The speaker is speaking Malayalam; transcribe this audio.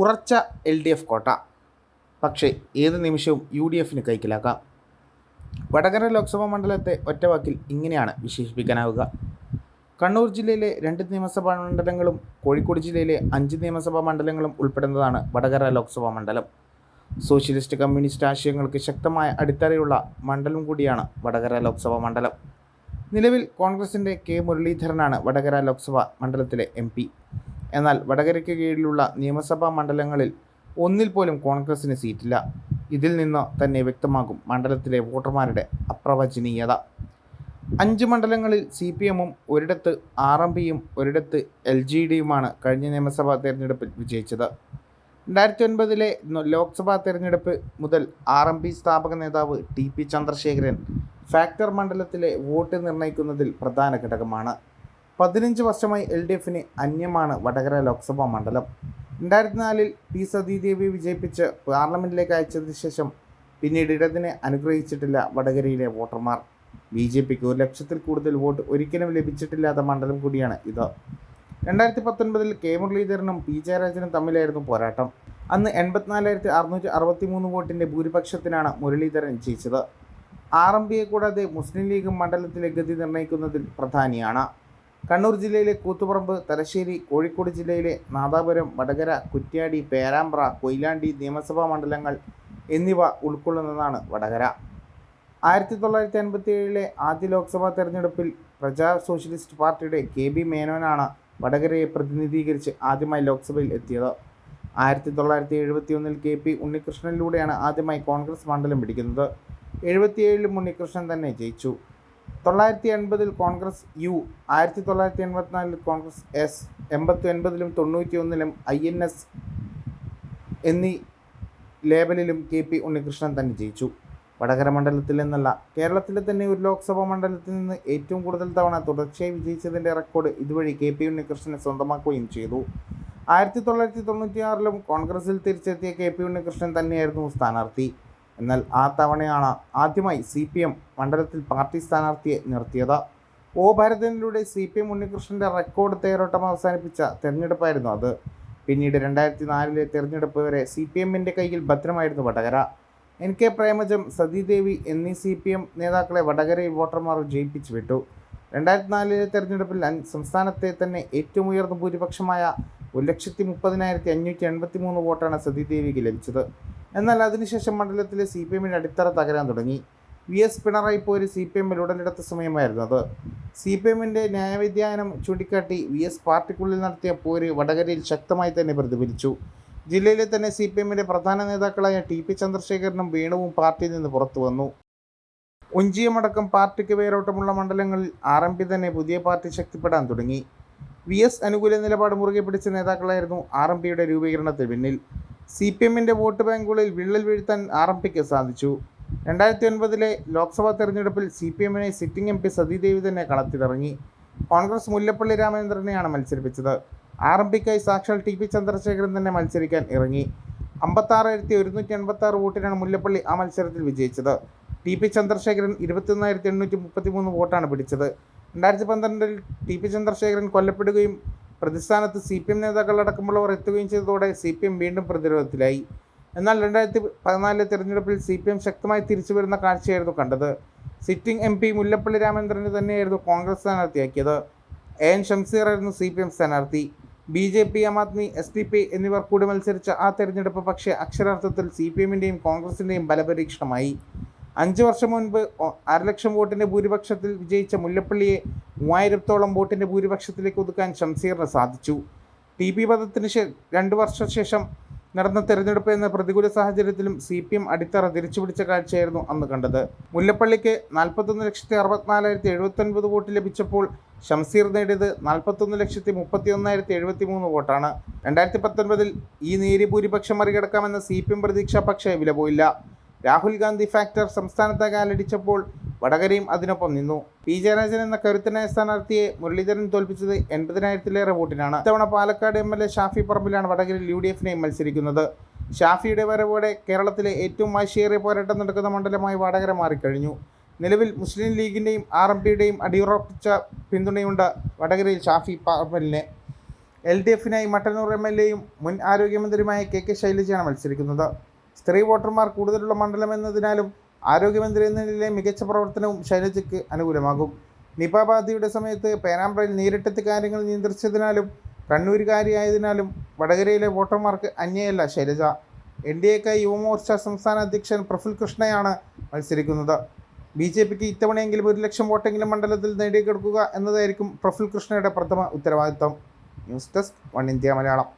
ഉറച്ച എൽ ഡി എഫ് കോട്ട. പക്ഷേ ഏത് നിമിഷവും യു ഡി എഫിന് കൈക്കലാക്കാം. വടകര ലോക്സഭാ മണ്ഡലത്തെ ഒറ്റവാക്കിൽ ഇങ്ങനെയാണ് വിശേഷിപ്പിക്കാനാവുക. കണ്ണൂർ ജില്ലയിലെ രണ്ട് നിയമസഭാ മണ്ഡലങ്ങളും കോഴിക്കോട് ജില്ലയിലെ അഞ്ച് നിയമസഭാ മണ്ഡലങ്ങളും ഉൾപ്പെടുന്നതാണ് വടകര ലോക്സഭാ മണ്ഡലം. സോഷ്യലിസ്റ്റ് കമ്മ്യൂണിസ്റ്റ് ആശയങ്ങൾക്ക് ശക്തമായ അടിത്തറയുള്ള മണ്ഡലം കൂടിയാണ് വടകര ലോക്സഭാ മണ്ഡലം. നിലവിൽ കോൺഗ്രസിന്റെ കെ മുരളീധരനാണ് വടകര ലോക്സഭാ മണ്ഡലത്തിലെ എം എന്നാൽ വടകരയ്ക്ക് കീഴിലുള്ള നിയമസഭാ മണ്ഡലങ്ങളിൽ ഒന്നിൽ പോലും കോൺഗ്രസിന് സീറ്റില്ല. ഇതിൽ നിന്ന് തന്നെ വ്യക്തമാകും മണ്ഡലത്തിലെ വോട്ടർമാരുടെ അപ്രവചനീയത. അഞ്ച് മണ്ഡലങ്ങളിൽ സി പി എമ്മും ഒരിടത്ത് ആർ എം പിയും ഒരിടത്ത് എൽ ജി ഡിയുമാണ് കഴിഞ്ഞ നിയമസഭാ തെരഞ്ഞെടുപ്പിൽ വിജയിച്ചത്. രണ്ടായിരത്തി ഒൻപതിലെ ലോക്സഭാ തെരഞ്ഞെടുപ്പ് മുതൽ ആർ എം പി സ്ഥാപക നേതാവ് ടി പി ചന്ദ്രശേഖരൻ ഫാക്ടർ മണ്ഡലത്തിലെ വോട്ട് നിർണയിക്കുന്നതിൽ പ്രധാന ഘടകമാണ്. പതിനഞ്ച് വർഷമായി എൽ ഡി എഫിന് അന്യമാണ് വടകര ലോക്സഭാ മണ്ഡലം. രണ്ടായിരത്തി നാലിൽ പി സതീദേവി വിജയിപ്പിച്ച് പാർലമെന്റിലേക്ക് അയച്ചതിന് ശേഷം പിന്നീട് ഇടതിനെ അനുഗ്രഹിച്ചിട്ടില്ല വടകരയിലെ വോട്ടർമാർ. ബി ജെ പിക്ക് ഒരു ലക്ഷത്തിൽ കൂടുതൽ വോട്ട് ഒരിക്കലും ലഭിച്ചിട്ടില്ലാത്ത മണ്ഡലം കൂടിയാണ് ഇത്. രണ്ടായിരത്തി പത്തൊൻപതിൽ കെ മുരളീധരനും പി ജയരാജനും തമ്മിലായിരുന്നു പോരാട്ടം. അന്ന് എൺപത്തിനാലായിരത്തി അറുന്നൂറ്റി അറുപത്തി മൂന്ന് വോട്ടിന്റെ ഭൂരിപക്ഷത്തിനാണ് മുരളീധരൻ ജയിച്ചത്. ആർ എം പിയെ കൂടാതെ മുസ്ലിം ലീഗ് മണ്ഡലത്തിലെ ഗതി നിർണയിക്കുന്നതിൽ പ്രധാനിയാണ്. കണ്ണൂർ ജില്ലയിലെ കൂത്തുപറമ്പ് തലശ്ശേരി കോഴിക്കോട് ജില്ലയിലെ നാദാപുരം വടകര കുറ്റ്യാടി പേരാമ്പ്ര കൊയിലാണ്ടി നിയമസഭാ മണ്ഡലങ്ങൾ എന്നിവ ഉൾക്കൊള്ളുന്നതാണ് വടകര. ആയിരത്തി തൊള്ളായിരത്തി അൻപത്തി ഏഴിലെ ആദ്യ ലോക്സഭാ തെരഞ്ഞെടുപ്പിൽ പ്രജാ സോഷ്യലിസ്റ്റ് പാർട്ടിയുടെ കെ ബി മേനോനാണ് വടകരയെ പ്രതിനിധീകരിച്ച് ആദ്യമായി ലോക്സഭയിൽ എത്തിയത്. ആയിരത്തി തൊള്ളായിരത്തി എഴുപത്തി ഒന്നിൽ കെ പി ഉണ്ണികൃഷ്ണനിലൂടെയാണ് ആദ്യമായി കോൺഗ്രസ് മണ്ഡലം പിടിക്കുന്നത്. എഴുപത്തിയേഴിലും ഉണ്ണികൃഷ്ണൻ തന്നെ ജയിച്ചു. തൊള്ളായിരത്തി എൺപതിൽ കോൺഗ്രസ് യു ആയിരത്തി തൊള്ളായിരത്തി എൺപത്തിനാലിൽ കോൺഗ്രസ് എസ് എൺപത്തി ഒൻപതിലും തൊണ്ണൂറ്റി ഒന്നിലും ഐ എൻ എസ് എന്നീ ലേബലിലും കെ പി ഉണ്ണികൃഷ്ണൻ തന്നെ ജയിച്ചു. വടകര മണ്ഡലത്തിൽ നിന്നല്ല കേരളത്തിലെ തന്നെ ഒരു ലോക്സഭാ മണ്ഡലത്തിൽ നിന്ന് ഏറ്റവും കൂടുതൽ തവണ തുടർച്ചയായി വിജയിച്ചതിന്റെ റെക്കോർഡ് ഇതുവഴി കെ പി ഉണ്ണികൃഷ്ണനെ സ്വന്തമാക്കുകയും ചെയ്തു. ആയിരത്തി തൊള്ളായിരത്തി തൊണ്ണൂറ്റിയാറിലും കോൺഗ്രസിൽ തിരിച്ചെത്തിയ കെ പി ഉണ്ണികൃഷ്ണൻ തന്നെയായിരുന്നു സ്ഥാനാർത്ഥി. എന്നാൽ ആ തവണയാണ് ആദ്യമായി സി പി എം മണ്ഡലത്തിൽ പാർട്ടി സ്ഥാനാർത്ഥിയെ നിർത്തിയത്. ഒ ഭാരതനിലൂടെ സി പി എം ഉണ്ണികൃഷ്ണന്റെ റെക്കോർഡ് തേരോട്ടം അവസാനിപ്പിച്ച തെരഞ്ഞെടുപ്പായിരുന്നു അത്. പിന്നീട് രണ്ടായിരത്തി നാലിലെ തെരഞ്ഞെടുപ്പ് വരെ സി പി എമ്മിന്റെ കയ്യിൽ ഭദ്രമായിരുന്നു വടകര. എൻ കെ പ്രേമജം സതീദേവി എന്നീ സി പി എം നേതാക്കളെ വടകരയിൽ വോട്ടർമാർ ജയിപ്പിച്ചു വിട്ടു. രണ്ടായിരത്തി നാലിലെ തെരഞ്ഞെടുപ്പിൽ സംസ്ഥാനത്തെ തന്നെ ഏറ്റവും ഉയർന്ന ഭൂരിപക്ഷമായ ഒരു ലക്ഷത്തി മുപ്പതിനായിരത്തി അഞ്ഞൂറ്റി എൺപത്തി മൂന്ന് വോട്ടാണ് സതീദേവിക്ക് ലഭിച്ചത്. എന്നാൽ അതിനുശേഷം മണ്ഡലത്തിലെ സി പി എമ്മിന്റെ അടിത്തറ തകരാൻ തുടങ്ങി. വി എസ് പിണറായി പോര് സി പി എമ്മിൽ ഉടലെടുത്ത സമയമായിരുന്നു അത്. സി പി എമ്മിന്റെ ന്യായവിദ്യാനം ചൂണ്ടിക്കാട്ടി വി എസ് പാർട്ടിക്കുള്ളിൽ നടത്തിയ പോര് വടകരയിൽ ശക്തമായി തന്നെ പ്രതിഫലിച്ചു. ജില്ലയിലെ തന്നെ സി പി എമ്മിന്റെ പ്രധാന നേതാക്കളായ ടി പി ചന്ദ്രശേഖരനും വേണുവും പാർട്ടിയിൽ നിന്ന് പുറത്തു വന്നു. ഒഞ്ചിയമടക്കം പാർട്ടിക്ക് വേരോട്ടമുള്ള മണ്ഡലങ്ങളിൽ ആർ എം പി തന്നെ പുതിയ പാർട്ടി ശക്തിപ്പെടാൻ തുടങ്ങി. വി എസ് അനുകൂല നിലപാട് മുറുകെ പിടിച്ച നേതാക്കളായിരുന്നു ആർ എം പിയുടെ രൂപീകരണത്തിന് പിന്നിൽ. സി പി എമ്മിന്റെ വോട്ട് ബാങ്കുകളിൽ വിള്ളൽ വീഴ്ത്താൻ ആർ എം പിക്ക് സാധിച്ചു. രണ്ടായിരത്തി ഒൻപതിലെ ലോക്സഭാ തെരഞ്ഞെടുപ്പിൽ സി പി എമ്മിനെ സിറ്റിംഗ് എം പി സതീദേവി തന്നെ കളത്തിലിറങ്ങി. കോൺഗ്രസ് മുല്ലപ്പള്ളി രാമചന്ദ്രനെയാണ് മത്സരിപ്പിച്ചത്. ആർ എം പിക്കായി സാക്ഷാൽ ടി പി ചന്ദ്രശേഖരൻ തന്നെ മത്സരിക്കാൻ ഇറങ്ങി. അമ്പത്താറായിരത്തി ഒരുന്നൂറ്റി എൺപത്തി ആറ് വോട്ടിനാണ് മുല്ലപ്പള്ളി ആ മത്സരത്തിൽ വിജയിച്ചത്. ടി പി ചന്ദ്രശേഖരൻ ഇരുപത്തൊന്നായിരത്തി എണ്ണൂറ്റി മുപ്പത്തി മൂന്ന് വോട്ടാണ് പിടിച്ചത്. രണ്ടായിരത്തി പന്ത്രണ്ടിൽ ടി പി ചന്ദ്രശേഖരൻ കൊല്ലപ്പെടുകയും പ്രതിസ്ഥാനത്ത് സി പി എം നേതാക്കളടക്കമുള്ളവർ എത്തുകയും ചെയ്തതോടെ സി പി എം വീണ്ടും പ്രതിരോധത്തിലായി. എന്നാൽ രണ്ടായിരത്തി പതിനാലിലെ തിരഞ്ഞെടുപ്പിൽ സി പി എം ശക്തമായി തിരിച്ചു വരുന്ന കാഴ്ചയായിരുന്നു കണ്ടത്. സിറ്റിംഗ് എം പി മുല്ലപ്പള്ളി രാമചന്ദ്രനെ തന്നെയായിരുന്നു കോൺഗ്രസ് സ്ഥാനാർത്ഥിയാക്കിയത്. എ എൻ ഷംസീറായിരുന്നു സി പി എം സ്ഥാനാർത്ഥി. B J P Aam Aadmi S D P എന്നിവർ കൂടി മത്സരിച്ച ആ തെരഞ്ഞെടുപ്പ് പക്ഷേ അക്ഷരാർത്ഥത്തിൽ സി പി എമ്മിന്റെയും കോൺഗ്രസിന്റെയും ബലപരീക്ഷണമായി. അഞ്ച് വർഷം മുൻപ് അര ലക്ഷം വോട്ടിന്റെ ഭൂരിപക്ഷത്തിൽ വിജയിച്ച മുല്ലപ്പള്ളിയെ മൂവായിരത്തോളം വോട്ടിന്റെ ഭൂരിപക്ഷത്തിലേക്ക് ഒതുക്കാൻ ഷംസീറിന് സാധിച്ചു. ടി പി പദത്തിന് ശേ രണ്ട് വർഷശേഷം നടന്ന തെരഞ്ഞെടുപ്പ് എന്ന പ്രതികൂല സാഹചര്യത്തിലും സി പി എം അടിത്തറ തിരിച്ചുപിടിച്ച കാഴ്ചയായിരുന്നു അന്ന് കണ്ടത്. മുല്ലപ്പള്ളിക്ക് നാൽപ്പത്തൊന്ന് ലക്ഷത്തി അറുപത്തിനാലായിരത്തി എഴുപത്തൊൻപത് വോട്ട് ലഭിച്ചപ്പോൾ ഷംസീർ നേടിയത് നാൽപ്പത്തൊന്ന് ലക്ഷത്തി മുപ്പത്തി ഒന്നായിരത്തി എഴുപത്തി മൂന്ന് വോട്ടാണ്. രണ്ടായിരത്തി പത്തൊൻപതിൽ ഈ നേരിയ ഭൂരിപക്ഷം മറികടക്കാമെന്ന സി പി എം പ്രതീക്ഷ പക്ഷേ വില പോയില്ല രാഹുൽ ഗാന്ധി ഫാക്ടർ സംസ്ഥാനത്തെ കാലടിച്ചപ്പോൾ വടകരയും അതിനൊപ്പം നിന്നു. പി. ജയരാജൻ എന്ന കരുത്തനായ സ്ഥാനാർത്ഥിയെ മുരളീധരൻ തോൽപ്പിച്ചത് എൺപതിനായിരത്തിലേറെ വോട്ടിനാണ്. ഇത്തവണ Palakkad M L A Shafi പറമ്പിലാണ് വടകരയിൽ യു ഡി എഫിനെയും മത്സരിക്കുന്നത്. ഷാഫിയുടെ വരവോടെ കേരളത്തിലെ ഏറ്റവും വാശിയേറിയ പോരാട്ടം നടക്കുന്ന മണ്ഡലമായി വടകര മാറിക്കഴിഞ്ഞു. നിലവിൽ മുസ്ലിം ലീഗിന്റെയും ആർ എം പിയുടെയും അടിയുറപ്പിച്ച പിന്തുണയുണ്ട് വടകരയിൽ ഷാഫി പറമ്പലിന്. എൽ ഡി എഫിനായി മട്ടന്നൂർ എം എൽ എയും മുൻ ആരോഗ്യമന്ത്രിയുമായ കെ കെ ശൈലജയാണ് മത്സരിക്കുന്നത്. സ്ത്രീ വോട്ടർമാർ കൂടുതലുള്ള മണ്ഡലം എന്നതിനാലും ആരോഗ്യമന്ത്രി എന്ന നിലയിലെ മികച്ച പ്രവർത്തനവും ശൈലജയ്ക്ക് അനുകൂലമാകും. നിപ ബാധയുടെ സമയത്ത് പേരാമ്പ്രയിൽ നേരിട്ടെത്തി കാര്യങ്ങൾ നിയന്ത്രിച്ചതിനാലും കണ്ണൂരുകാരിയായതിനാലും വടകരയിലെ വോട്ടർമാർക്ക് അന്യയല്ല ശൈലജ. എൻ ഡി എക്കായി യുവമോർച്ച സംസ്ഥാന അധ്യക്ഷൻ പ്രഫുൽ കൃഷ്ണയാണ് മത്സരിക്കുന്നത്. ബി ജെ പിക്ക് ഇത്തവണയെങ്കിലും ഒരു ലക്ഷം വോട്ടെങ്കിലും മണ്ഡലത്തിൽ നേടിയെടുക്കുക എന്നതായിരിക്കും പ്രഫുൽ കൃഷ്ണയുടെ പ്രഥമ ഉത്തരവാദിത്തം news desk one India Malayalam.